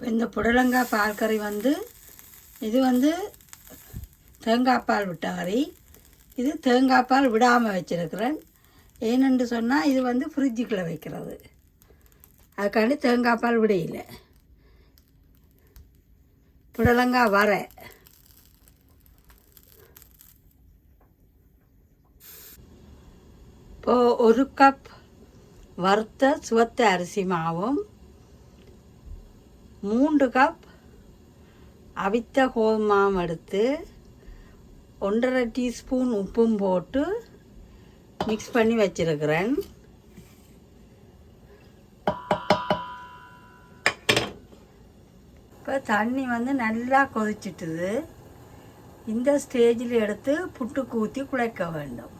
இப்போ இந்த புடலங்காய் பால் கறி வந்து இது வந்து தேங்காய் பால் விட்ட கறி. இது தேங்காய் பால் விடாமல் வச்சுருக்கிறேன். ஏனென்று சொன்னால் இது வந்து ஃப்ரிட்ஜுக்குள்ளே வைக்கிறது. அதுக்காண்டி தேங்காய் பால் விடையில. புடலங்காய் வர இப்போ ஒரு கப் வறுத்த சுவத்த அரிசி மாவும். மூன்று கப் அவித்த கோதுமாவும் எடுத்து ஒன்றரை டீஸ்பூன் உப்பும் போட்டு மிக்ஸ் பண்ணி வச்சிருக்கிறேன். இப்போ தண்ணி வந்து நல்லா கொதிச்சிட்டுது. இந்த ஸ்டேஜில் எடுத்து புட்டு ஊற்றி குழைக்க வேண்டும்.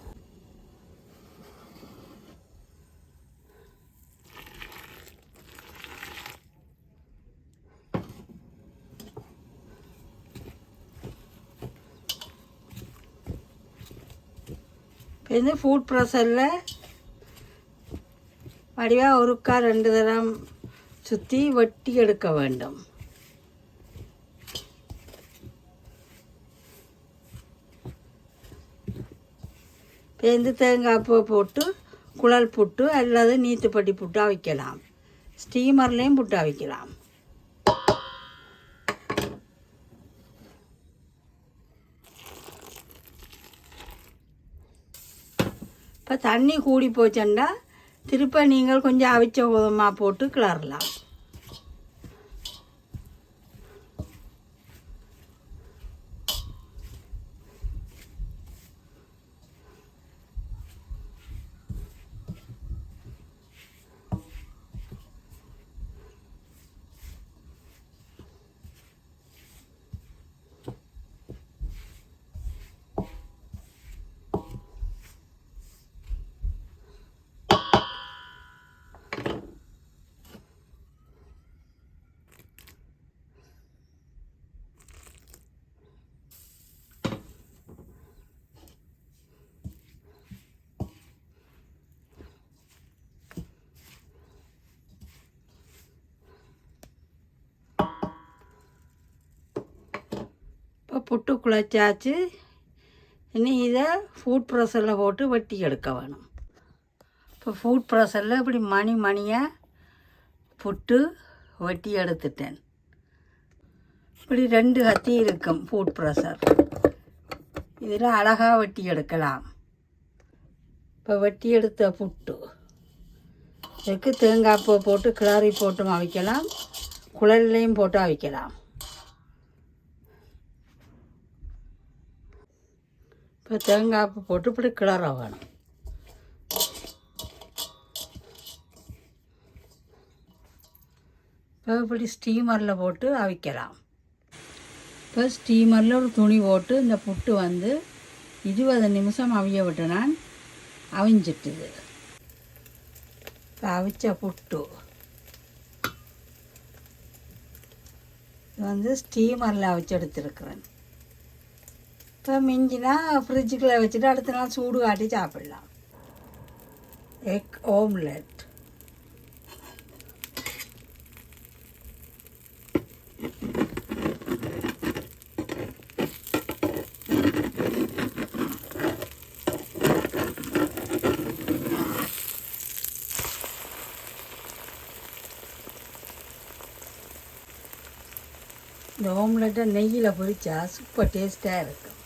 இது ஃபுட் ப்ரெஷரில் வடிவாக ஒருக்கா ரெண்டு தரம் சுற்றி வெட்டி எடுக்க வேண்டும். பேந்து தேங்காய் பூ போட்டு குழல் புட்டு அல்லது நீத்துப்பட்டி புட்டா வைக்கலாம். ஸ்டீமர்லேயும் புட்டா வைக்கலாம். இப்போ தண்ணி கூடி போச்சுன்னா திருப்ப நீங்கள் கொஞ்சம் அவிச்ச கோதுமா போட்டு கிளறலாம் இப்போ புட்டு குழச்சாச்சு. இனி இதை ஃபுட் ப்ரெஷரில் போட்டு வெட்டி எடுக்க வேணும். இப்போ ஃபுட் ப்ரெஷரில் இப்படி மணி மணியாக புட்டு வெட்டி எடுத்துட்டேன். இப்படி ரெண்டு கத்தி இருக்கும் ஃபுட் ப்ரெஷர் இதில் அழகாக வெட்டி எடுக்கலாம். இப்போ வெட்டி எடுத்த புட்டு. இதுக்கு தேங்காய் பூ போட்டு கிளறி போட்டும் அவிக்கலாம் குழல்லையும் போட்டு அவிக்கலாம். இப்போ தேங்காய் பூ போட்டு இப்படி கிளற வேணும். இப்போ இப்படி ஸ்டீமரில் போட்டு அவிக்கலாம். இப்போ ஸ்டீமரில் ஒரு துணி போட்டு இந்த புட்டு வந்து இருபது நிமிஷம் அவிய விட்டுனான் அவிஞ்சிட்டுது. இப்போ அவிச்ச புட்டு. இது வந்து ஸ்டீமரில் அவிச்செடுத்துருக்குறேன் எடுத்துருக்குறேன் இப்போ மிஞ்சினா ஃப்ரிட்ஜுக்குள்ளே வச்சுட்டு அடுத்த நாள் சூடு காட்டி சாப்பிடலாம். எக் ஓம்லெட் இந்த ஓம்லெட்டை நெய்யில் பொரிச்சா சூப்பர் டேஸ்ட்டாக இருக்கும்.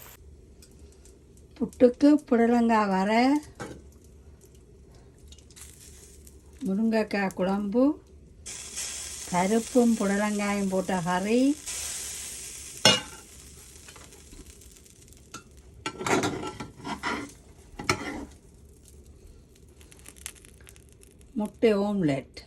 புட்டுக்கு புடலங்காய் வர முருங்கைக்காய் குழம்பு கருப்பும் புடலங்காயும் போட்ட கறி முட்டை ஓம்லெட்